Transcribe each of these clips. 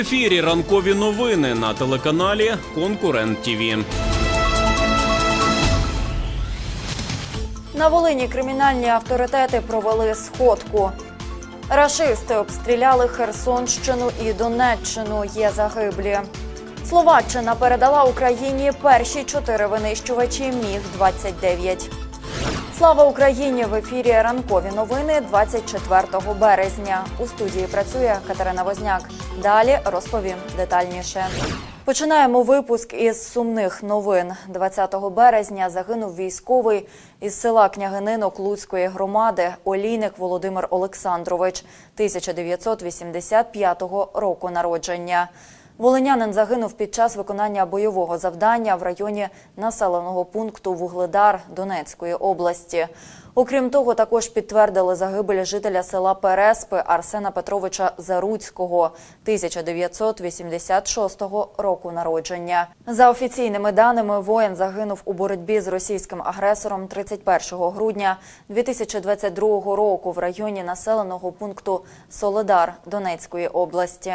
Ефірі ранкові новини на телеканалі Конкурент ТІВІ. На Волині кримінальні авторитети провели сходку. Рашисти обстріляли Херсонщину і Донеччину. Є загиблі. Словаччина передала Україні перші чотири винищувачі Міг 29 Слава Україні! В ефірі ранкові новини 24 березня. У студії працює Катерина Возняк. Далі розповім детальніше. Починаємо випуск із сумних новин. 20 березня загинув військовий із села Княгининок Луцької громади Олійник Володимир Олександрович 1985 року народження. Волинянин загинув під час виконання бойового завдання в районі населеного пункту Вугледар Донецької області. Окрім того, також підтвердили загибель жителя села Переспи Арсена Петровича Заруцького 1986 року народження. За офіційними даними, воїн загинув у боротьбі з російським агресором 31 грудня 2022 року в районі населеного пункту Соледар Донецької області.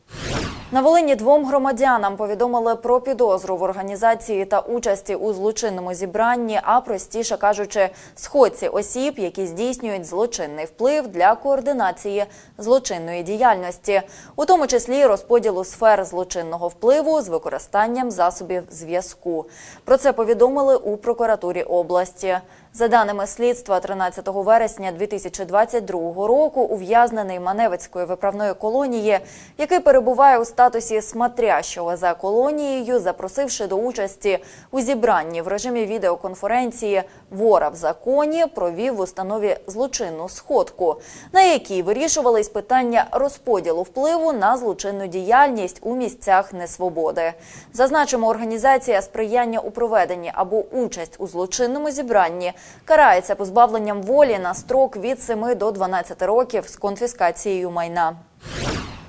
На Волині двом громадянам повідомили про підозру в організації та участі у злочинному зібранні, а простіше кажучи, сходці осіб, які здійснюють злочинний вплив для координації злочинної діяльності, у тому числі розподілу сфер злочинного впливу з використанням засобів зв'язку. Про це повідомили у прокуратурі області. За даними слідства, 13 вересня 2022 року ув'язнений Маневицької виправної колонії, який перебуває у статусі смотрящого за колонією, запросивши до участі у зібранні в режимі відеоконференції Вора в законі, провів в установі злочинну сходку, на якій вирішувались питання розподілу впливу на злочинну діяльність у місцях несвободи. Зазначимо, організація сприяння у проведенні або участь у злочинному зібранні карається позбавленням волі на строк від 7 до 12 років з конфіскацією майна.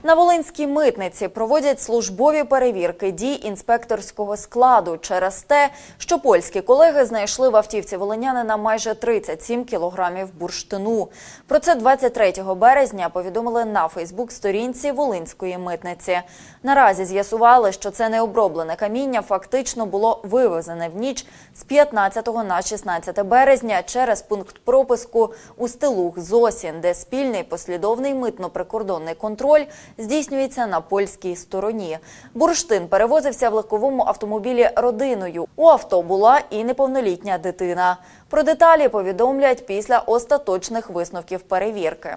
На Волинській митниці проводять службові перевірки дій інспекторського складу через те, що польські колеги знайшли в автівці волинянина майже 37 кілограмів бурштину. Про це 23 березня повідомили на Фейсбук-сторінці Волинської митниці. Наразі з'ясували, що це необроблене каміння фактично було вивезене в ніч з 15 на 16 березня через пункт пропуску у стилух Зосін, де спільний послідовний митно-прикордонний контроль здійснюється на польській стороні. Бурштин перевозився в легковому автомобілі родиною. У авто була і неповнолітня дитина. Про деталі повідомлять після остаточних висновків перевірки.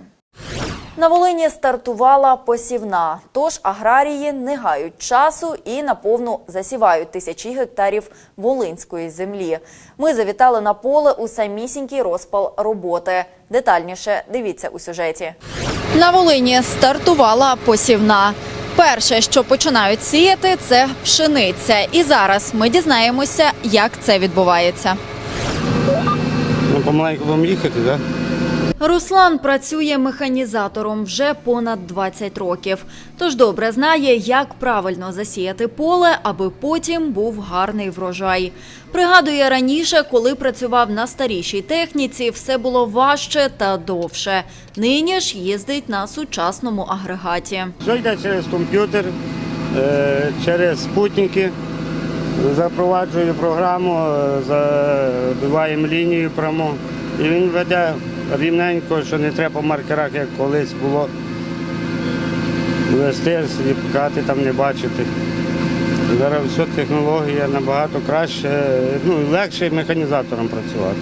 На Волині стартувала посівна, тож аграрії не гають часу і наповну засівають тисячі гектарів волинської землі. Ми завітали на поле у самісінький розпал роботи. Детальніше дивіться у сюжеті. На Волині стартувала посівна. Перше, що починають сіяти, це пшениця. І зараз ми дізнаємося, як це відбувається. Ну, помаленьку будемо їхати, так? Руслан працює механізатором вже понад 20 років. Тож добре знає, як правильно засіяти поле, аби потім був гарний врожай. Пригадує раніше, коли працював на старішій техніці, все було важче та довше. Нині ж їздить на сучасному агрегаті. Все йде через комп'ютер, е, через спутники. Запроваджую програму, е, забиваємо лінію прямо. І він веде рівненько, що не треба по маркерах, як колись було. Вести, сліпкати там не бачити. Зараз все технологія набагато краще, ну легше механізатором працювати.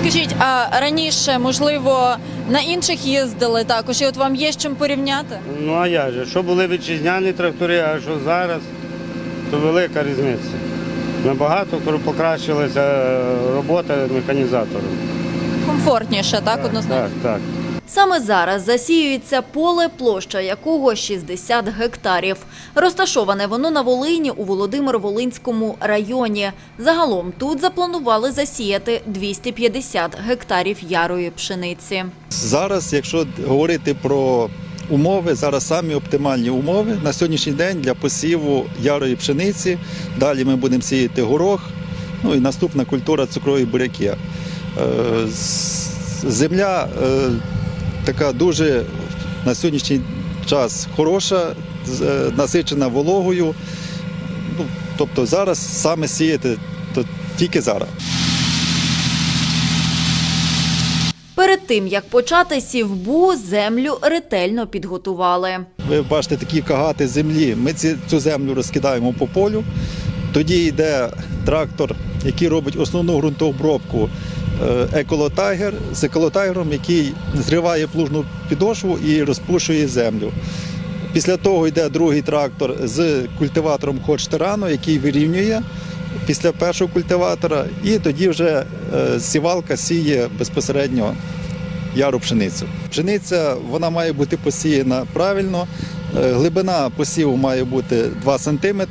Скажіть, а раніше, можливо, на інших їздили також, і от вам є з чим порівняти? Ну а як же? Що були вітчизняні трактори, а що зараз, то велика різниця. Набагато покращилася робота механізатором. Комфортніше, так, однозначно? Так, так. Саме зараз засіюється поле, площа якого 60 гектарів. Розташоване воно на Волині у Володимир-Волинському районі. Загалом тут запланували засіяти 250 гектарів ярої пшениці. Зараз, якщо говорити про умови, зараз самі оптимальні умови на сьогоднішній день для посіву ярої пшениці. Далі ми будемо сіяти горох. Ну і наступна культура цукрові буряки. Е, Земля е, така дуже на сьогоднішній час хороша, е, насичена вологою. Ну, тобто зараз саме сіяти то тільки зараз. Перед тим як почати сівбу, землю ретельно підготували. Ви бачите такі кагати землі. Ми цю землю розкидаємо по полю. Тоді йде трактор, який робить основну ґрунтообробку еколотайгер з еколотайгером, який зриває плужну підошву і розпушує землю. Після того йде другий трактор з культиватором Ходштерану, який вирівнює після першого культиватора, і тоді вже е, сівалка сіє безпосередньо яру пшеницю. Пшениця вона має бути посіяна правильно. Е, Глибина посіву має бути 2 см,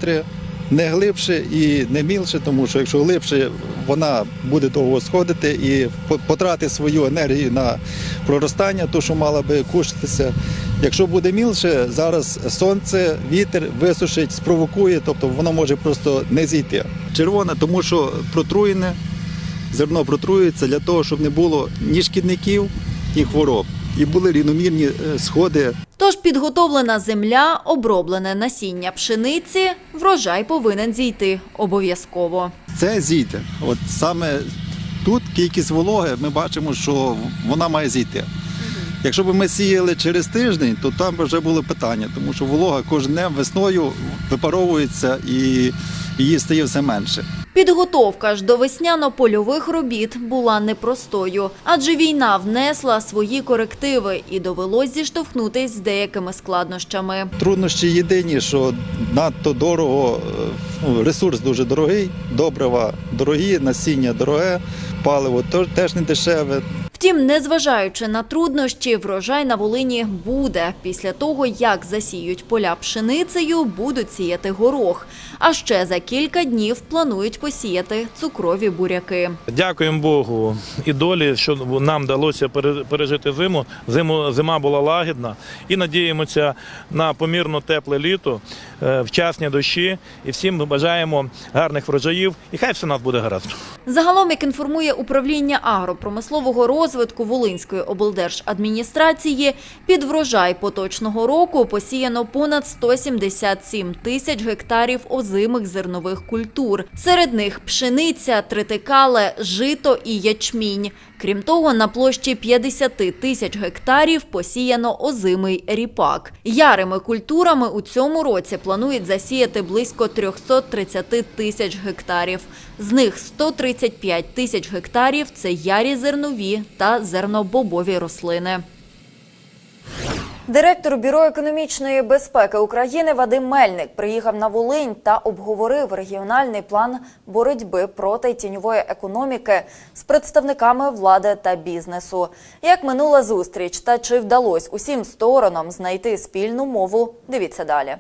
не глибше і не мілше, тому що якщо глибше, вона буде довго сходити і по- потратить свою енергію на проростання, то що мала би кушатися. Якщо буде мілше, зараз сонце, вітер висушить, спровокує, тобто воно може просто не зійти. Червоне, тому що протруєне, зерно протруюється для того, щоб не було ні шкідників, ні хвороб. І були рівномірні е, сходи Тож підготовлена земля, оброблене насіння пшениці, врожай повинен зійти обов'язково. Це зійде. От саме тут кількість вологи, ми бачимо, що вона має зійти. Якщо б ми сіяли через тиждень, то там вже було питання, тому що волога кожен днем весною випаровується і її стає все менше. Підготовка ж до весняно-польових робіт була непростою, адже війна внесла свої корективи і довелось зіштовхнутись з деякими складнощами. Труднощі єдині, що надто дорого, е, ну, ресурс дуже дорогий, добрива дорогі, насіння дороге, паливо теж не дешеве. Втім, незважаючи на труднощі, врожай на Волині буде. Після того, як засіють поля пшеницею, будуть сіяти горох. А ще за кілька днів планують посіяти цукрові буряки. Дякуємо Богу і долі, що нам вдалося пере- пережити зиму. Зиму зима була лагідна і надіємося на помірно тепле літо, е, вчасні дощі. І всім бажаємо гарних врожаїв. І хай все нас буде гаразд. Загалом, як інформує управління агропромислового розвитку Волинської облдержадміністрації, під врожай поточного року посіяно понад 177 тисяч гектарів озимих зернових культур. Серед них пшениця, тритикале, жито і ячмінь. Крім того, на площі 50 тисяч гектарів посіяно озимий ріпак. Ярими культурами у цьому році планують засіяти близько 330 тисяч гектарів. З них 135 тисяч гектарів – це ярі зернові та зернобобові рослини. Директор Бюро економічної безпеки України Вадим Мельник приїхав на Волинь та обговорив регіональний план боротьби проти тіньової економіки з представниками влади та бізнесу. Як минула зустріч та чи вдалося усім сторонам знайти спільну мову? Дивіться далі.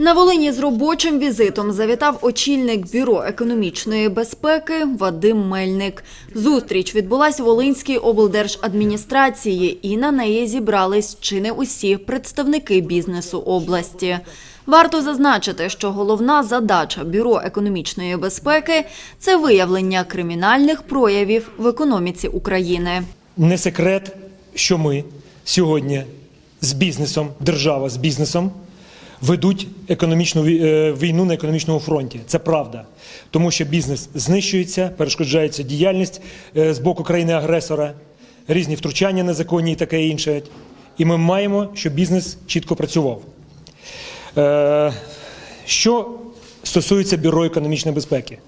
На Волині з робочим візитом завітав очільник Бюро економічної безпеки Вадим Мельник. Зустріч відбулась у Волинській облдержадміністрації і на неї зібрались чи не усі представники бізнесу області. Варто зазначити, що головна задача Бюро економічної безпеки – це виявлення кримінальних проявів в економіці України. Не секрет, що ми сьогодні з бізнесом, держава з бізнесом ведуть економічну е, війну на економічному фронті. Це правда. Тому що бізнес знищується, перешкоджається діяльність е, з боку країни-агресора, різні втручання незаконні і таке інше. І ми маємо, щоб бізнес чітко працював. Е, Що стосується Бюро економічної безпеки,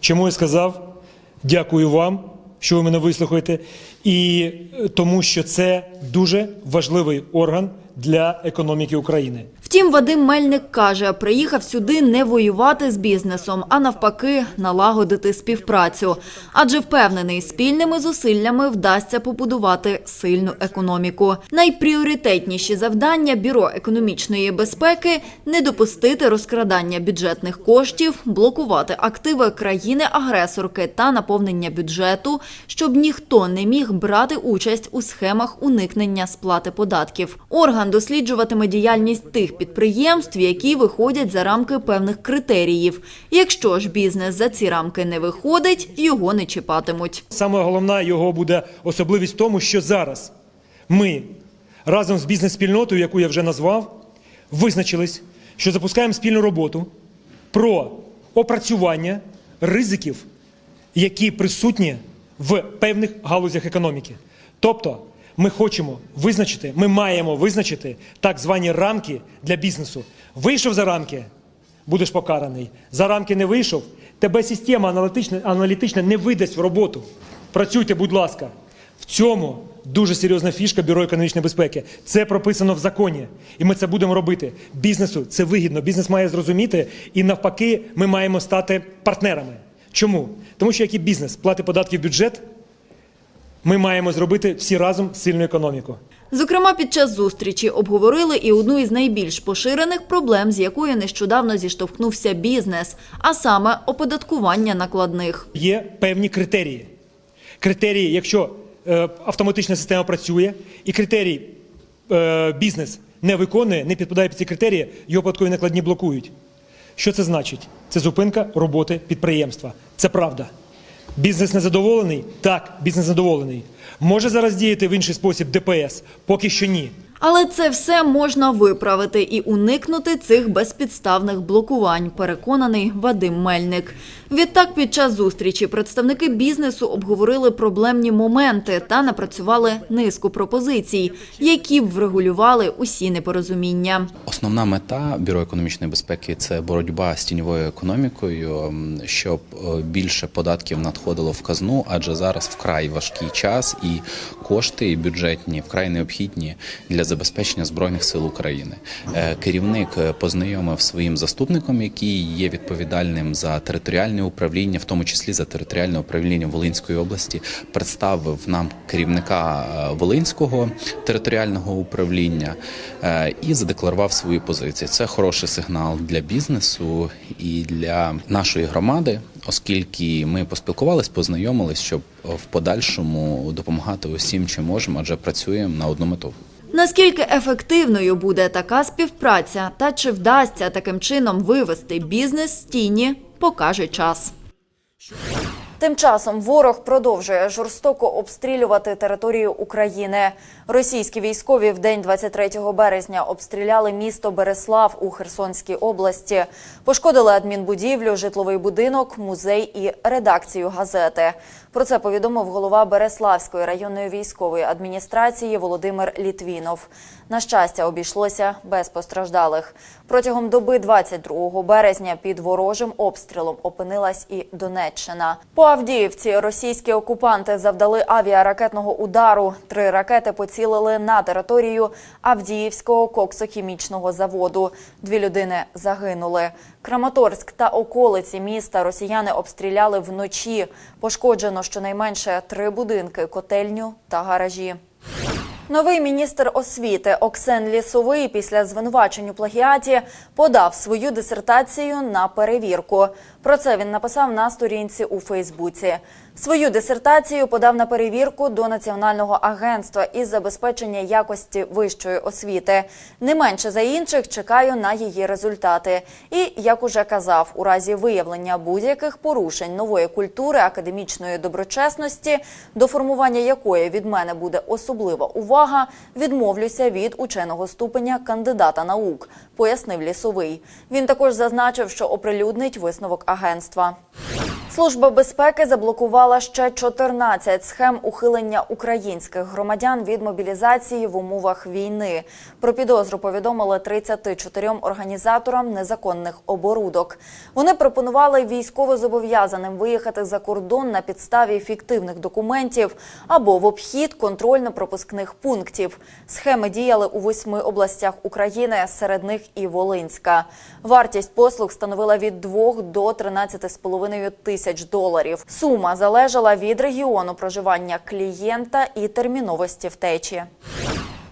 чому я сказав дякую вам, що ви мене вислухаєте, і тому, що це дуже важливий орган для економіки України. Втім, Вадим Мельник каже, приїхав сюди не воювати з бізнесом, а навпаки, налагодити співпрацю. Адже впевнений, спільними зусиллями вдасться побудувати сильну економіку. Найпріоритетніші завдання Бюро економічної безпеки не допустити розкрадання бюджетних коштів, блокувати активи країни-агресорки та наповнення бюджету, щоб ніхто не міг брати участь у схемах уникнення сплати податків. Орган досліджуватиме діяльність тих підприємств, які виходять за рамки певних критеріїв. Якщо ж бізнес за ці рамки не виходить, його не чіпатимуть. Саме головна його буде особливість в тому, що зараз ми разом з бізнес-спільнотою, яку я вже назвав, визначились, що запускаємо спільну роботу про опрацювання ризиків, які присутні в певних галузях економіки. Тобто, ми хочемо визначити, ми маємо визначити так звані рамки для бізнесу. Вийшов за рамки, будеш покараний. За рамки не вийшов, тебе система аналітична, аналітична не видасть в роботу. Працюйте, будь ласка. В цьому дуже серйозна фішка Бюро економічної безпеки. Це прописано в законі, і ми це будемо робити. Бізнесу це вигідно. Бізнес має зрозуміти, і навпаки, ми маємо стати партнерами. Чому? Тому що як і бізнес платить податки в бюджет, ми маємо зробити всі разом сильну економіку. Зокрема, під час зустрічі обговорили і одну із найбільш поширених проблем, з якою нещодавно зіштовхнувся бізнес, а саме оподаткування накладних. Є певні критерії. Критерії, якщо е, автоматична система працює, і критерій е, бізнес не виконує, не підпадає під ці критерії, його податкові накладні блокують. Що це значить? Це зупинка роботи підприємства. Це правда. Бізнес незадоволений? Так, бізнес задоволений. Може зараз діяти в інший спосіб ДПС? Поки що ні. Але це все можна виправити і уникнути цих безпідставних блокувань, переконаний Вадим Мельник. Відтак, під час зустрічі представники бізнесу обговорили проблемні моменти та напрацювали низку пропозицій, які б врегулювали усі непорозуміння. Основна мета бюро економічної безпеки це боротьба з тіньовою економікою, щоб е, більше податків надходило в казну, адже зараз вкрай важкий час і кошти бюджетні вкрай необхідні для забезпечення збройних сил України. Е, Керівник е, познайомив своїм заступником, який є відповідальним за територіальне управління, в тому числі за територіальне управління Волинської області, представив нам керівника е, Волинського територіального управління е, і задекларував свою позицію. Це хороший сигнал для бізнесу і для нашої громади, оскільки ми поспілкувались, познайомились, щоб в подальшому допомагати усім, чим можемо, адже працюємо на одну мету. Наскільки ефективною буде така співпраця, та чи вдасться таким чином вивести бізнес з тіні, покаже час. Тим часом ворог продовжує жорстоко обстрілювати територію України. Російські військові в день 23 березня обстріляли місто Береслав у Херсонській області, пошкодили адмінбудівлю, житловий будинок, музей і редакцію газети. Про це повідомив голова Береславської районної військової адміністрації Володимир Літвінов. На щастя, обійшлося без постраждалих. Протягом доби 22 березня під ворожим обстрілом опинилась і Донеччина. По Авдіївці російські окупанти завдали авіаракетного удару. Три ракети поцілили на територію Авдіївського коксохімічного заводу. Дві людини загинули. Краматорськ та околиці міста росіяни обстріляли вночі. Пошкоджено щонайменше три будинки, котельню та гаражі. Новий міністр освіти Оксен Лісовий після звинувачень у плагіаті подав свою дисертацію на перевірку. Про це він написав на сторінці у Фейсбуці. Свою дисертацію подав на перевірку до Національного агентства із забезпечення якості вищої освіти. Не менше за інших чекаю на її результати. І як уже казав, у разі виявлення будь-яких порушень нової культури академічної доброчесності, до формування якої від мене буде особлива увага, відмовлюся від ученого ступеня кандидата наук, пояснив лісовий. Він також зазначив, що оприлюднить висновок агентства. Служба безпеки заблокувала ще 14 схем ухилення українських громадян від мобілізації в умовах війни. Про підозру повідомили 34 організаторам незаконних оборудок. Вони пропонували військовозобов'язаним виїхати за кордон на підставі фіктивних документів або в обхід контрольно-пропускних пунктів. Схеми діяли у восьми областях України, серед них і Волинська. Вартість послуг становила від 2 до 13,5 тисяч доларів. Сума залежала від регіону проживання клієнта і терміновості втечі.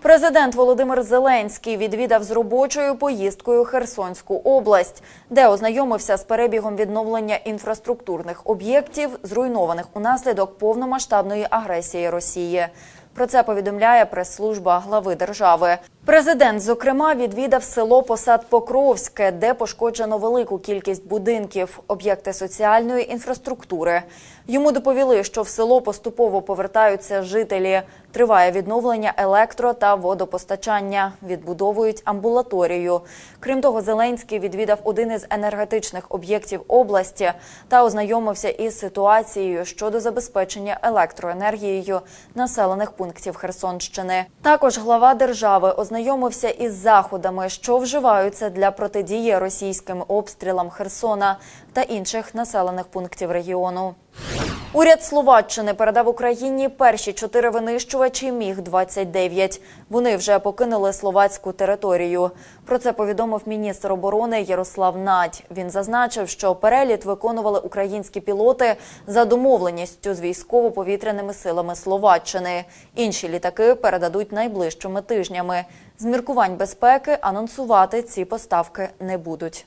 Президент Володимир Зеленський відвідав з робочою поїздкою Херсонську область, де ознайомився з перебігом відновлення інфраструктурних об'єктів, зруйнованих унаслідок повномасштабної агресії Росії. Про це повідомляє прес-служба глави держави. Президент, зокрема, відвідав село Посад Покровське, де пошкоджено велику кількість будинків, об'єкти соціальної інфраструктури. Йому доповіли, що в село поступово повертаються жителі. Триває відновлення електро та водопостачання. Відбудовують амбулаторію. Крім того, Зеленський відвідав один із енергетичних об'єктів області та ознайомився із ситуацією щодо забезпечення електроенергією населених пунктів Херсонщини. Також глава держави ознайомився із заходами, що вживаються для протидії російським обстрілам Херсона та інших населених пунктів регіону. Уряд Словаччини передав Україні перші чотири винищувачі Міг-29. Вони вже покинули словацьку територію. Про це повідомив міністр оборони Ярослав Надь. Він зазначив, що переліт виконували українські пілоти за домовленістю з військово-повітряними силами Словаччини. Інші літаки передадуть найближчими тижнями. З міркувань безпеки анонсувати ці поставки не будуть.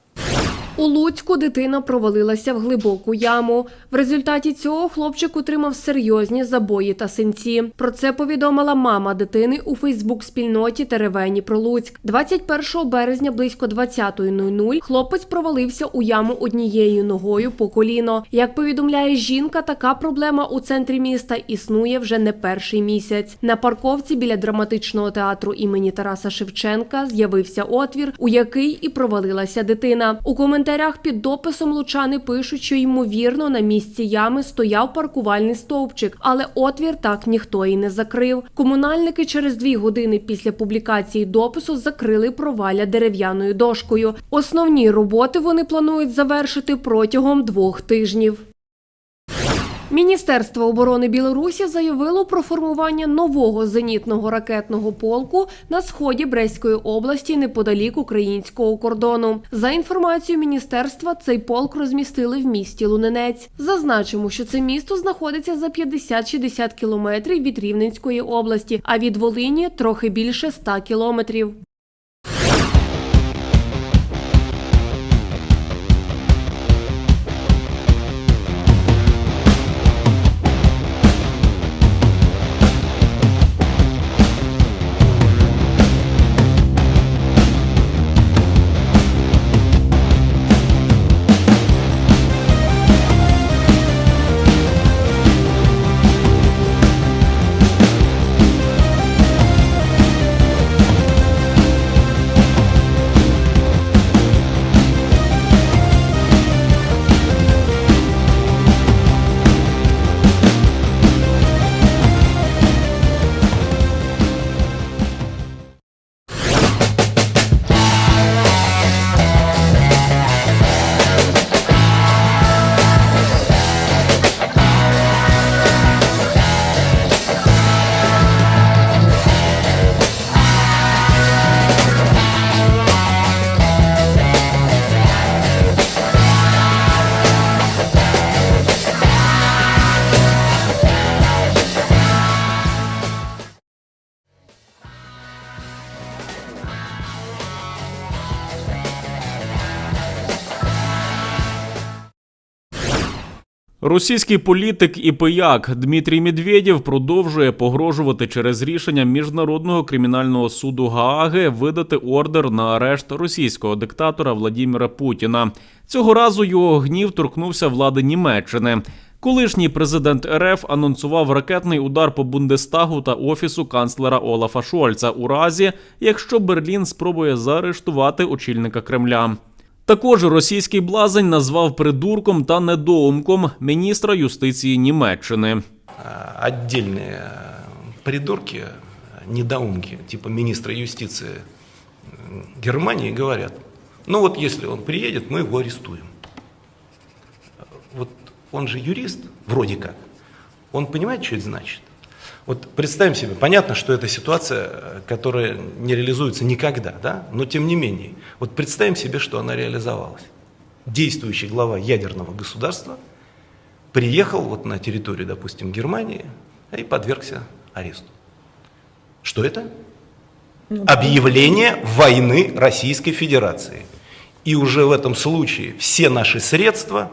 У Луцьку дитина провалилася в глибоку яму. В результаті цього хлопчик отримав серйозні забої та синці. Про це повідомила мама дитини у Фейсбук-спільноті Теревені про Луцьк. 21 березня близько 20.00 хлопець провалився у яму однією ногою по коліно. Як повідомляє жінка, така проблема у центрі міста існує вже не перший місяць. На парковці біля драматичного театру імені Тараса Шевченка з'явився отвір, у який і провалилася дитина. У коментарях під дописом лучани пишуть, що ймовірно на місці ями стояв паркувальний стовпчик, але отвір так ніхто і не закрив. Комунальники через дві години після публікації допису закрили проваля дерев'яною дошкою. Основні роботи вони планують завершити протягом двох тижнів. Міністерство оборони Білорусі заявило про формування нового зенітного ракетного полку на сході Брестської області неподалік українського кордону. За інформацією міністерства, цей полк розмістили в місті Луненець. Зазначимо, що це місто знаходиться за 50-60 кілометрів від Рівненської області, а від Волині трохи більше 100 кілометрів. Російський політик і пияк Дмитрій Медведєв продовжує погрожувати через рішення міжнародного кримінального суду Гааги видати ордер на арешт російського диктатора Владіміра Путіна. Цього разу його гнів торкнувся влади Німеччини. Колишній президент РФ анонсував ракетний удар по Бундестагу та офісу канцлера Олафа Шольца у разі, якщо Берлін спробує заарештувати очільника Кремля. Також російський блазень назвав придурком та недоумком міністра юстиції Німеччини. а, отдельные э, придурки, э, недоумки, типа министра юстиции м, Германии говорят, ну вот если он приедет, мы его арестуем. Вот он же юрист, вроде как. Он понимает, что это значит? Вот представим себе, понятно, что это ситуация, э, которая не реализуется никогда, да? но тем не менее, вот представим себе, что она реализовалась. Действующий глава ядерного государства приехал вот на территорию, допустим, Германии и подвергся аресту. Что это? Объявление войны Российской Федерации. И уже в этом случае все наши средства,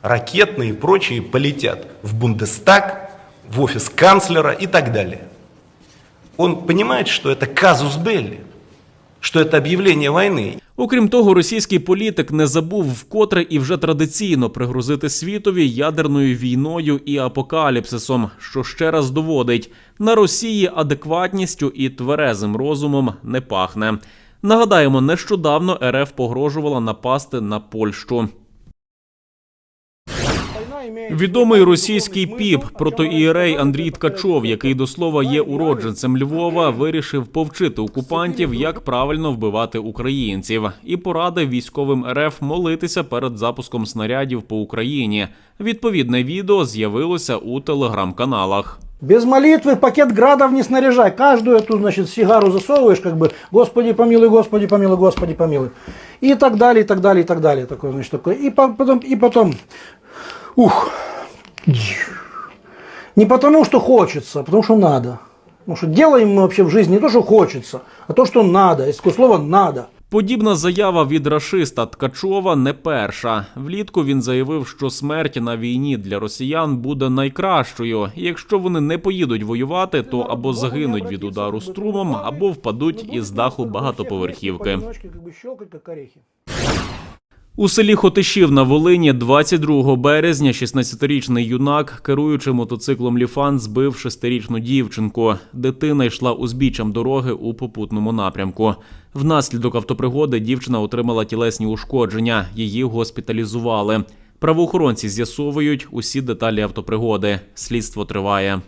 ракетные и прочие, полетят в Бундестаг, в офис канцлера и так далее. Он понимает, что это казус белли, что это объявление войны. Окрім того, російський політик не забув вкотре і вже традиційно пригрозити світові ядерною війною і апокаліпсисом, що ще раз доводить на Росії адекватністю і тверезим розумом не пахне. Нагадаємо, нещодавно РФ погрожувала напасти на Польщу. Відомий російський піп протоієрей Андрій Ткачов, який до слова є уродженцем Львова, вирішив повчити окупантів, як правильно вбивати українців, і порадив військовим РФ молитися перед запуском снарядів по Україні. Відповідне відео з'явилося у телеграм-каналах. Без молитвы пакет градов не снаряжай. Каждую эту, значит, сигару засовываешь, как бы, Господи помилуй, Господи помилуй, Господи помилуй. И так далее, и так далее, и так далее. Такое, значит, такое. И по- потом, и потом, ух, не потому, что хочется, а потому, что надо. Потому что делаем мы вообще в жизни не то, что хочется, а то, что надо. Есть такое слово «надо». Подібна заява від рашиста Ткачова не перша. Влітку він заявив, що смерть на війні для росіян буде найкращою. І Якщо вони не поїдуть воювати, то або загинуть від удару струмом, або впадуть із даху багатоповерхівки. У селі Хотишів на Волині 22 березня 16-річний юнак, керуючи мотоциклом Ліфан, збив шестирічну дівчинку. Дитина йшла узбіччям дороги у попутному напрямку. Внаслідок автопригоди дівчина отримала тілесні ушкодження. Її госпіталізували. Правоохоронці з'ясовують усі деталі автопригоди. Слідство триває.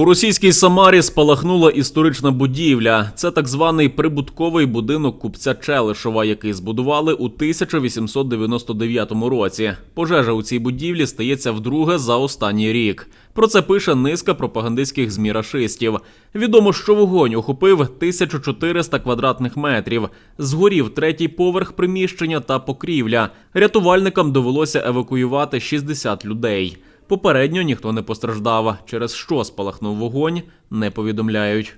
У російській Самарі спалахнула історична будівля. Це так званий прибутковий будинок купця Челишова, який збудували у 1899 році. Пожежа у цій будівлі стається вдруге за останній рік. Про це пише низка пропагандистських змі рашистів. Відомо, що вогонь охопив 1400 квадратних метрів. Згорів третій поверх приміщення та покрівля. Рятувальникам довелося евакуювати 60 людей. Попередньо ніхто не постраждав. Через що спалахнув вогонь, не повідомляють.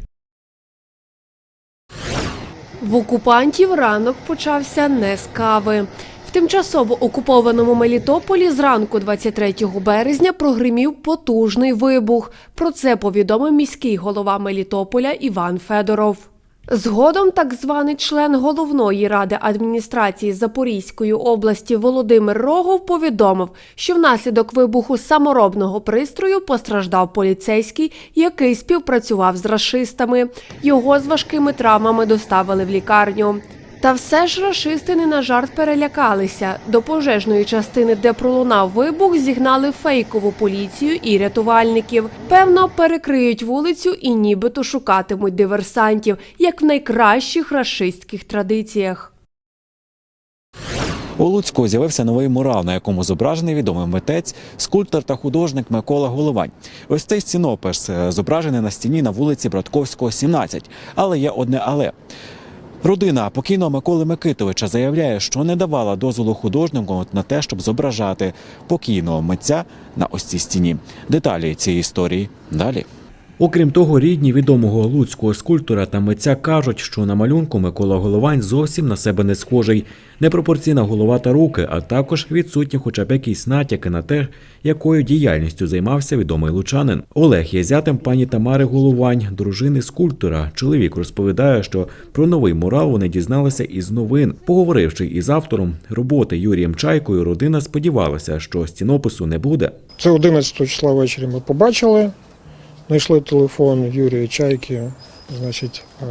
В окупантів ранок почався не з кави. В тимчасово окупованому Мелітополі зранку 23 березня прогримів потужний вибух. Про це повідомив міський голова Мелітополя Іван Федоров. Згодом так званий член головної ради адміністрації Запорізької області Володимир Рогов повідомив, що внаслідок вибуху саморобного пристрою постраждав поліцейський, який співпрацював з рашистами. Його з важкими травмами доставили в лікарню. Та все ж рашисти не на жарт перелякалися. До пожежної частини, де пролунав вибух, зігнали фейкову поліцію і рятувальників. Певно, перекриють вулицю і нібито шукатимуть диверсантів, як в найкращих рашистських традиціях. У Луцьку з'явився новий мурал, на якому зображений відомий митець, скульптор та художник Микола Головань. Ось цей стінопис е, зображений на стіні на вулиці Братковського, 17. Але є одне але. Родина покійного Миколи Микитовича заявляє, що не давала дозволу художнику на те, щоб зображати покійного митця на ось цій стіні. Деталі цієї історії далі. Окрім того, рідні відомого луцького скульптора та митця кажуть, що на малюнку Микола Головань зовсім на себе не схожий. Непропорційна голова та руки, а також відсутні хоча б якісь натяки на те, якою діяльністю займався відомий лучанин. Олег є зятем пані Тамари Головань, дружини скульптора. Чоловік розповідає, що про новий мурал вони дізналися із новин. Поговоривши із автором роботи Юрієм Чайкою, родина сподівалася, що стінопису не буде. Це 11 числа ввечері ми побачили. Знайшли телефон Юрія Чайки, значить, е,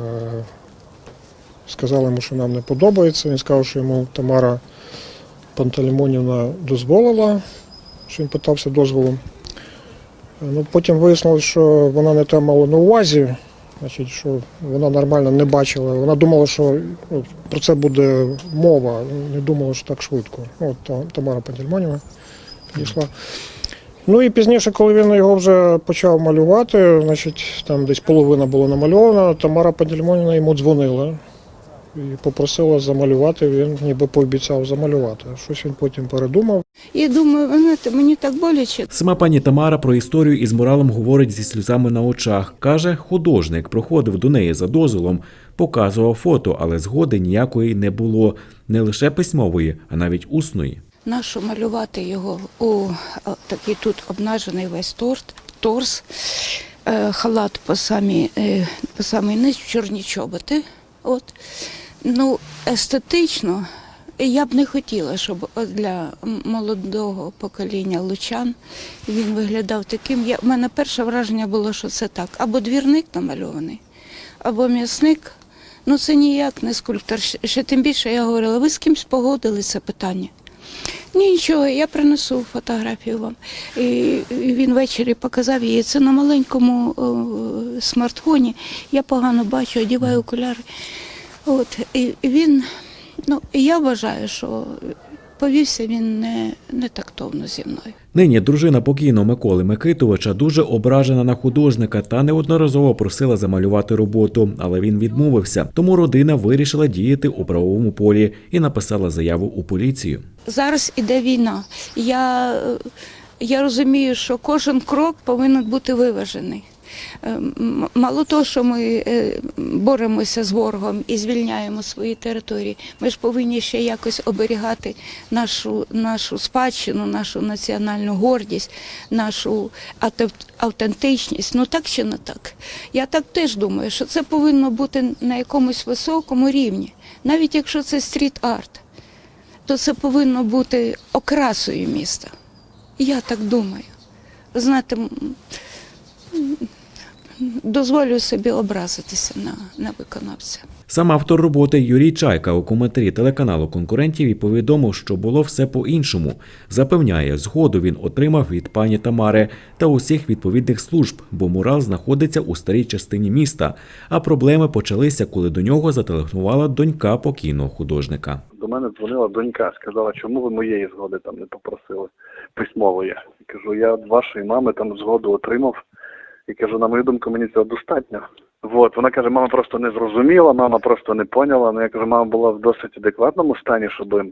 сказали йому, що нам не подобається. Він сказав, що йому Тамара Пантелеймонівна дозволила, що він питався дозволу. Е, Ну, потім вияснилось, що вона не те мала на увазі, значить, що вона нормально не бачила. Вона думала, що ну, про це буде мова, не думала, що так швидко. Ну, от Тамара Пантелеймонівна підійшла. Ну і пізніше, коли він його вже почав малювати, значить, там десь половина була намальована, Тамара Пантелеймонівна йому дзвонила і попросила замалювати, він ніби пообіцяв замалювати. Щось він потім передумав. І думаю, знаєте, мені так боляче. Сама пані Тамара про історію із муралом говорить зі сльозами на очах. Каже, художник проходив до неї за дозволом, показував фото, але згоди ніякої не було, не лише письмової, а навіть усної. Нащо малювати його у такий тут обнажений весь торт, торс, е, халат по самій, е, по самій низ, чорні чоботи. От. Ну, естетично я б не хотіла, щоб для молодого покоління лучан він виглядав таким. Я, у мене перше враження було, що це так. Або двірник намальований, або м'ясник. Ну це ніяк не скульптор. Ще тим більше я говорила, ви з кимсь погодили це питання. Ні, нічого, я принесу фотографію вам. І і він ввечері показав її. Це на маленькому о, смартфоні. Я погано бачу, одіваю окуляри. От, і він, ну, я вважаю, що повівся він не, не тактовно зі мною. Нині дружина покійного Миколи Микитовича дуже ображена на художника та неодноразово просила замалювати роботу, але він відмовився. Тому родина вирішила діяти у правовому полі і написала заяву у поліцію. Зараз іде війна. Я, я розумію, що кожен крок повинен бути виважений. Е, Мало того, що ми е, боремося з ворогом і звільняємо свої території, ми ж повинні ще якось оберігати нашу, нашу спадщину, нашу національну гордість, нашу автентичність. Ну так чи не так? Я так теж думаю, що це повинно бути на якомусь високому рівні, навіть якщо це стріт-арт то це повинно бути окрасою міста. Я так думаю. Знаєте, дозволю собі образитися на, на виконавця. Сам автор роботи Юрій Чайка у коментарі телеканалу конкурентів і повідомив, що було все по-іншому. Запевняє, згоду він отримав від пані Тамари та усіх відповідних служб, бо мурал знаходиться у старій частині міста. А проблеми почалися, коли до нього зателефонувала донька покійного художника. До мене дзвонила донька, сказала, чому ви моєї згоди там не попросили письмової. Я кажу, я від вашої мами там згоду отримав. І кажу, на мою думку, мені цього достатньо. От, вона каже, мама просто не зрозуміла, мама просто не поняла. Ну я кажу, мама була в досить адекватному стані, щоб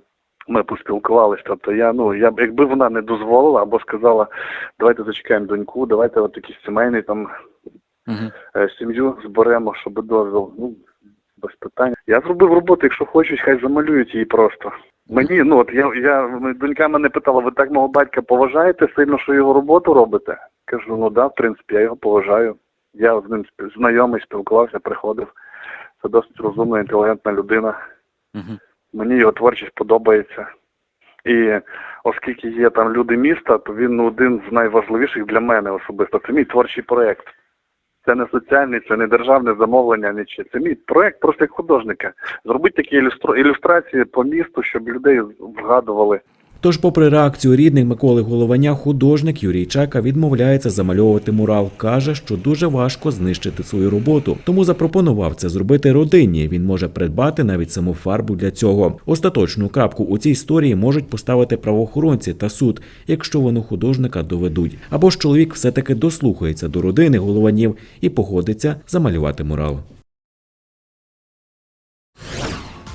ми поспілкувалися. Тобто я, ну, я б, якби вона не дозволила або сказала, давайте зачекаємо доньку, давайте от якийсь сімейний там е, сім'ю зберемо, щоб дозвіл. Ну, без питань. Я зробив роботу, якщо хочуть, хай замалюють її просто. Мені, ну от я, я донька мене питала, ви так мого батька поважаєте сильно, що його роботу робите? Кажу, ну да, в принципі, я його поважаю. Я з ним знайомий, спілкувався, приходив. Це досить розумна, інтелігентна людина. Мені його творчість подобається. І оскільки є там люди міста, то він один з найважливіших для мене особисто. Це мій творчий проєкт. Це не соціальний, це не державне замовлення, нічого. Це мій проєкт просто як художника. Зробити такі ілюстрації по місту, щоб людей вгадували. Тож, попри реакцію рідних Миколи Голованя, художник Юрій Чайка відмовляється замальовувати мурал. каже, що дуже важко знищити свою роботу. Тому запропонував це зробити родині. Він може придбати навіть саму фарбу для цього. Остаточну крапку у цій історії можуть поставити правоохоронці та суд, якщо вони художника доведуть. Або ж чоловік все-таки дослухається до родини голованів і погодиться замалювати мурал.